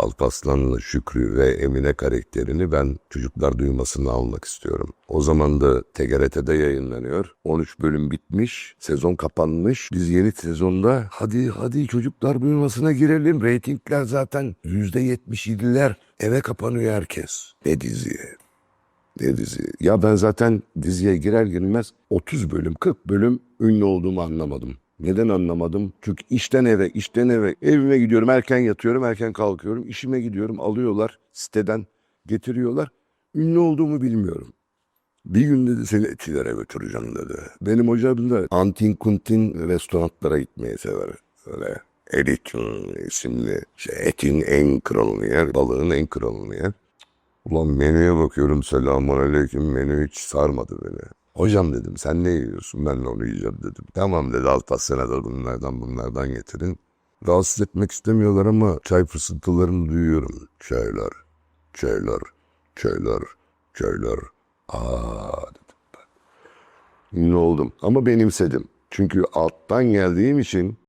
Alparslan'la Şükrü ve Emine karakterini ben çocuklar duymasını almak istiyorum. O zaman da TGRT'de yayınlanıyor. 13 bölüm bitmiş, sezon kapanmış. Biz yeni sezonda hadi hadi çocuklar duymasına girelim. Reytingler zaten %77'ler. Eve kapanıyor herkes. Ne dizi? Ne dizi? Ya ben zaten diziye girer girmez 30 bölüm, 40 bölüm ünlü olduğumu anlamadım. Neden anlamadım? Çünkü işten eve, işten eve, evime gidiyorum, erken yatıyorum, erken kalkıyorum, işime gidiyorum, alıyorlar siteden, getiriyorlar. Ünlü olduğumu bilmiyorum. Bir gün dedi seni etilere götüreceğim dedi. Benim hocam da antin kuntin restoranlara gitmeyi sever. Öyle Edition isimli şey, etin en kralını yer, balığın en kralını yer. Ulan menüye bakıyorum selamun aleyküm menü hiç sarmadı beni. Hocam dedim sen ne yiyorsun ben de onu yiyeceğim dedim. Tamam dedi Alparslan'a da bunlardan bunlardan getirin. Rahatsız etmek istemiyorlar ama çay fısıltılarını duyuyorum. Çaylar, çaylar, çaylar, çaylar. Aa dedim ben. Ünlü oldum ama benimsedim. Çünkü alttan geldiğim için